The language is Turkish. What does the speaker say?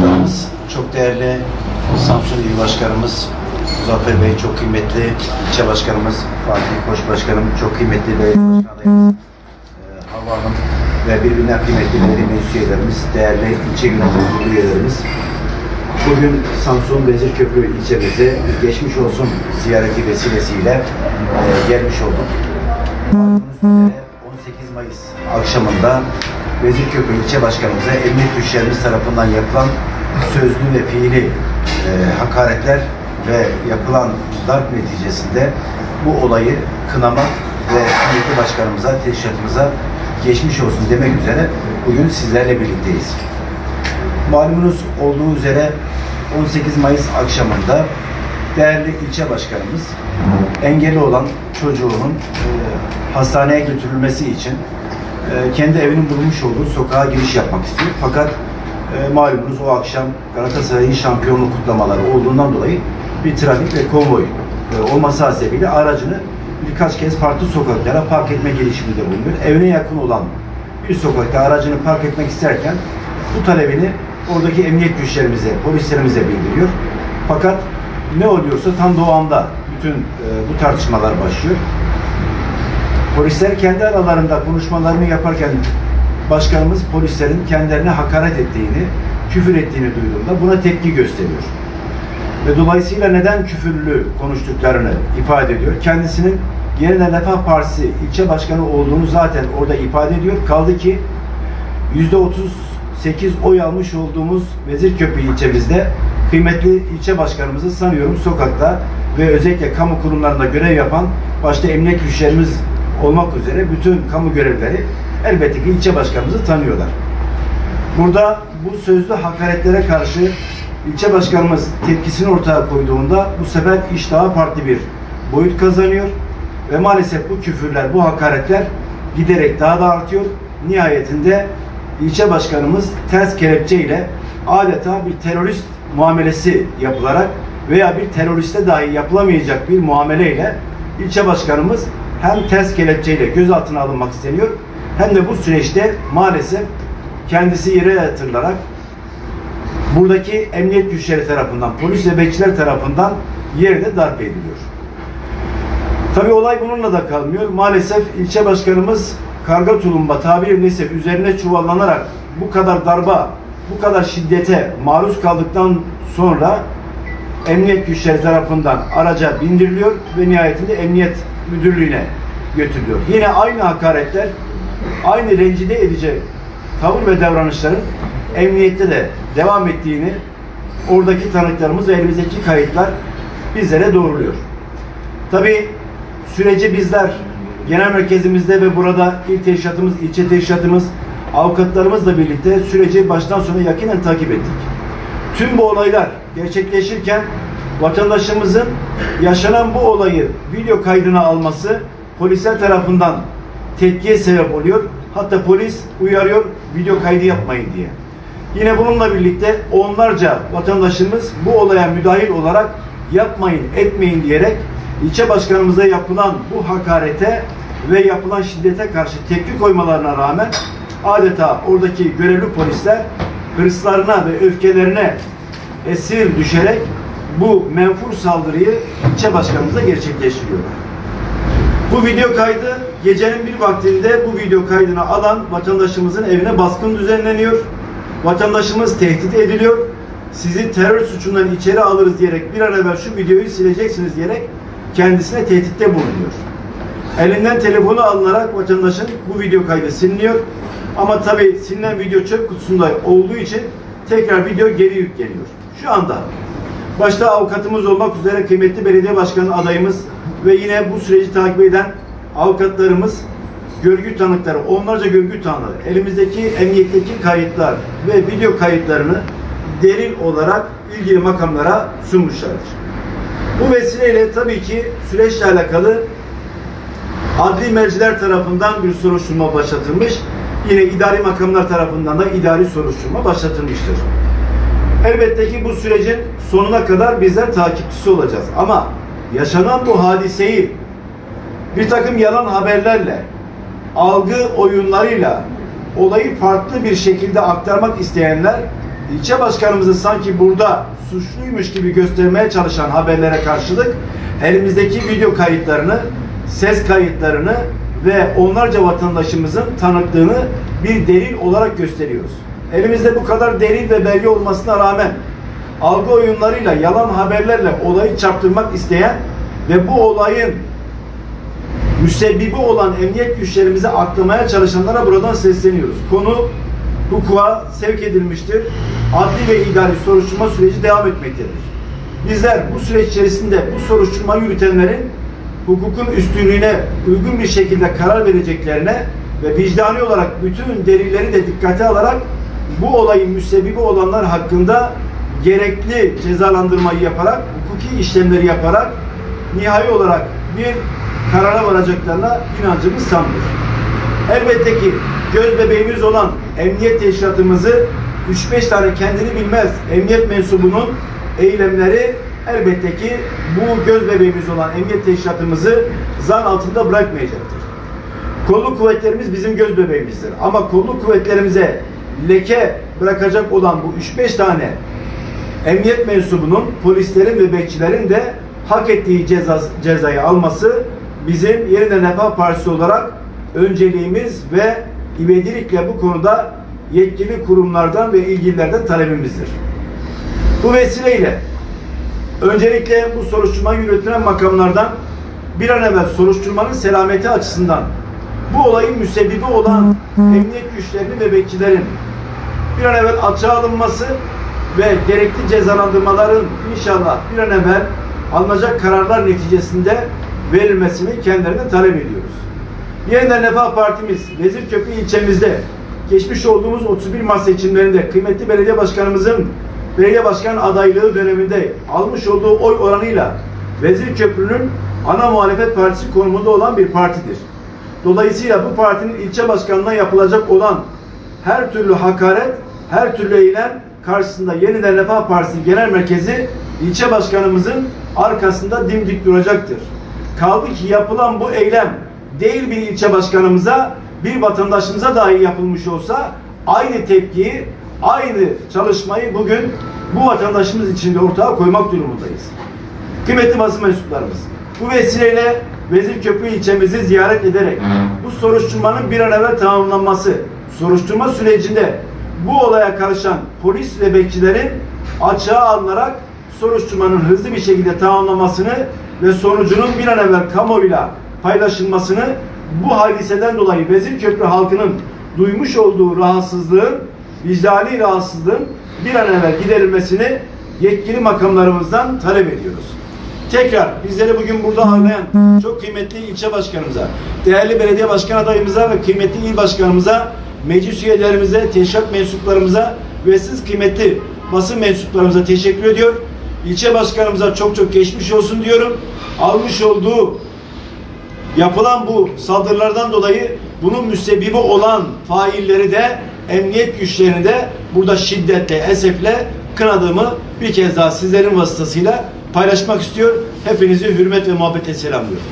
mensuplarımız, çok değerli Samsun İl Başkanımız Muzaffer Bey, çok kıymetli ilçe başkanımız Fatih Koç Başkanım, çok kıymetli belediye başkan adayımız e, Hanım ve birbirinden kıymetli belediye meclis üyelerimiz, değerli ilçe yönetim kurulu üyelerimiz. Bugün Samsun Vezirköprü ilçemize geçmiş olsun ziyareti vesilesiyle e, gelmiş olduk. Üzere 18 Mayıs akşamında Vezirköprü ilçe başkanımıza emniyet güçlerimiz tarafından yapılan sözlü ve fiili e, hakaretler ve yapılan darp neticesinde bu olayı kınamak ve emniyetli başkanımıza, teşkilatımıza geçmiş olsun demek üzere bugün sizlerle birlikteyiz. Malumunuz olduğu üzere 18 Mayıs akşamında değerli ilçe başkanımız engelli olan çocuğunun e, hastaneye götürülmesi için e, kendi evinin bulunmuş olduğu sokağa giriş yapmak istiyor. Fakat e, malumunuz o akşam Galatasaray'ın şampiyonluk kutlamaları olduğundan dolayı bir trafik ve konvoy e, olması hasebiyle aracını birkaç kez farklı sokaklara park etme girişiminde bulunuyor. Evine yakın olan bir sokakta aracını park etmek isterken bu talebini oradaki emniyet güçlerimize, polislerimize bildiriyor. Fakat ne oluyorsa tam da o anda bütün e, bu tartışmalar başlıyor. Polisler kendi aralarında konuşmalarını yaparken başkanımız polislerin kendilerine hakaret ettiğini, küfür ettiğini duyduğunda buna tepki gösteriyor. Ve dolayısıyla neden küfürlü konuştuklarını ifade ediyor. Kendisinin Yeniden Refah Partisi ilçe başkanı olduğunu zaten orada ifade ediyor. Kaldı ki %38 oy almış olduğumuz Vezirköprü ilçemizde kıymetli ilçe başkanımızı sanıyorum sokakta ve özellikle kamu kurumlarında görev yapan başta emniyet güçlerimiz olmak üzere bütün kamu görevleri elbette ki ilçe başkanımızı tanıyorlar. Burada bu sözlü hakaretlere karşı ilçe başkanımız tepkisini ortaya koyduğunda bu sefer iş daha farklı bir boyut kazanıyor ve maalesef bu küfürler, bu hakaretler giderek daha da artıyor. Nihayetinde ilçe başkanımız ters kelepçeyle adeta bir terörist muamelesi yapılarak veya bir teröriste dahi yapılamayacak bir muameleyle ilçe başkanımız hem ters kelepçeyle gözaltına alınmak isteniyor hem de bu süreçte maalesef kendisi yere yatırılarak buradaki emniyet güçleri tarafından, polis ve bekçiler tarafından yerde darp ediliyor. Tabi olay bununla da kalmıyor. Maalesef ilçe başkanımız karga tulumba tabiri neyse üzerine çuvallanarak bu kadar darba, bu kadar şiddete maruz kaldıktan sonra emniyet güçleri tarafından araca bindiriliyor ve nihayetinde emniyet müdürlüğüne götürülüyor. Yine aynı hakaretler, aynı rencide edici tavır ve davranışların emniyette de devam ettiğini oradaki tanıklarımız ve elimizdeki kayıtlar bizlere doğruluyor. Tabi süreci bizler genel merkezimizde ve burada il teşkilatımız, ilçe teşkilatımız, avukatlarımızla birlikte süreci baştan sona yakinen takip ettik. Tüm bu olaylar gerçekleşirken vatandaşımızın yaşanan bu olayı video kaydına alması polisler tarafından tepkiye sebep oluyor. Hatta polis uyarıyor video kaydı yapmayın diye. Yine bununla birlikte onlarca vatandaşımız bu olaya müdahil olarak yapmayın, etmeyin diyerek ilçe başkanımıza yapılan bu hakarete ve yapılan şiddete karşı tepki koymalarına rağmen adeta oradaki görevli polisler hırslarına ve öfkelerine esir düşerek bu menfur saldırıyı ilçe başkanımıza gerçekleştiriyorlar. Bu video kaydı gecenin bir vaktinde bu video kaydını alan vatandaşımızın evine baskın düzenleniyor. Vatandaşımız tehdit ediliyor. Sizi terör suçundan içeri alırız diyerek bir an evvel şu videoyu sileceksiniz diyerek kendisine tehditte bulunuyor. Elinden telefonu alınarak vatandaşın bu video kaydı siliniyor. Ama tabi silinen video çöp kutusunda olduğu için tekrar video geri yükleniyor. Şu anda başta avukatımız olmak üzere kıymetli belediye başkanı adayımız ve yine bu süreci takip eden avukatlarımız, görgü tanıkları, onlarca görgü tanığı, elimizdeki emniyetteki kayıtlar ve video kayıtlarını delil olarak ilgili makamlara sunmuşlardır. Bu vesileyle tabii ki süreçle alakalı adli merciler tarafından bir soruşturma başlatılmış. Yine idari makamlar tarafından da idari soruşturma başlatılmıştır. Elbette ki bu sürecin sonuna kadar bizler takipçisi olacağız. Ama yaşanan bu hadiseyi bir takım yalan haberlerle, algı oyunlarıyla olayı farklı bir şekilde aktarmak isteyenler ilçe başkanımızı sanki burada suçluymuş gibi göstermeye çalışan haberlere karşılık elimizdeki video kayıtlarını, ses kayıtlarını ve onlarca vatandaşımızın tanıklığını bir delil olarak gösteriyoruz. Elimizde bu kadar delil ve belge olmasına rağmen algı oyunlarıyla, yalan haberlerle olayı çarptırmak isteyen ve bu olayın müsebbibi olan emniyet güçlerimizi aklamaya çalışanlara buradan sesleniyoruz. Konu hukuka sevk edilmiştir. Adli ve idari soruşturma süreci devam etmektedir. Bizler bu süreç içerisinde bu soruşturma yürütenlerin hukukun üstünlüğüne uygun bir şekilde karar vereceklerine ve vicdani olarak bütün delilleri de dikkate alarak bu olayın müsebbibi olanlar hakkında gerekli cezalandırmayı yaparak, hukuki işlemleri yaparak nihai olarak bir karara varacaklarına inancımız tamdır. Elbette ki göz bebeğimiz olan emniyet teşkilatımızı 3-5 tane kendini bilmez emniyet mensubunun eylemleri elbette ki bu göz bebeğimiz olan emniyet teşkilatımızı zan altında bırakmayacaktır. Kolluk kuvvetlerimiz bizim göz bebeğimizdir. Ama kolluk kuvvetlerimize leke bırakacak olan bu 3-5 tane emniyet mensubunun, polislerin ve bekçilerin de hak ettiği ceza, cezayı alması bizim Yeniden Refah Partisi olarak önceliğimiz ve ivedilikle bu konuda yetkili kurumlardan ve ilgililerden talebimizdir. Bu vesileyle öncelikle bu soruşturmayı yürütülen makamlardan bir an evvel soruşturmanın selameti açısından bu olayın müsebbibi olan emniyet güçlerinin ve bekçilerin bir an evvel açığa alınması ve gerekli cezalandırmaların inşallah bir an evvel alınacak kararlar neticesinde verilmesini kendilerinden talep ediyoruz. Yeniden Refah Partimiz Vezirköprü ilçemizde geçmiş olduğumuz 31 Mart seçimlerinde kıymetli belediye başkanımızın belediye başkan adaylığı döneminde almış olduğu oy oranıyla Vezirköprü'nün ana muhalefet partisi konumunda olan bir partidir. Dolayısıyla bu partinin ilçe başkanlığına yapılacak olan her türlü hakaret, her türlü eylem karşısında Yeniden Refah Partisi Genel Merkezi ilçe başkanımızın arkasında dimdik duracaktır. Kaldı ki yapılan bu eylem değil bir ilçe başkanımıza, bir vatandaşımıza dahi yapılmış olsa aynı tepkiyi, aynı çalışmayı bugün bu vatandaşımız için de ortaya koymak durumundayız. Kıymetli basın mensuplarımız, bu vesileyle Vezirköprü ilçemizi ziyaret ederek bu soruşturmanın bir an evvel tamamlanması, soruşturma sürecinde bu olaya karışan polis ve bekçilerin açığa alınarak soruşturmanın hızlı bir şekilde tamamlamasını ve sonucunun bir an evvel kamuoyuyla paylaşılmasını bu hadiseden dolayı Vezirköprü halkının duymuş olduğu rahatsızlığın, vicdani rahatsızlığın bir an evvel giderilmesini yetkili makamlarımızdan talep ediyoruz. Tekrar bizleri bugün burada ağırlayan çok kıymetli ilçe başkanımıza, değerli belediye başkan adayımıza ve kıymetli il başkanımıza, meclis üyelerimize, teşkilat mensuplarımıza ve siz kıymetli basın mensuplarımıza teşekkür ediyor. İlçe başkanımıza çok çok geçmiş olsun diyorum. Almış olduğu yapılan bu saldırılardan dolayı bunun müsebbibi olan failleri de emniyet güçlerini de burada şiddetle, esefle kınadığımı bir kez daha sizlerin vasıtasıyla paylaşmak istiyor. Hepinizi hürmet ve muhabbetle selamlıyorum.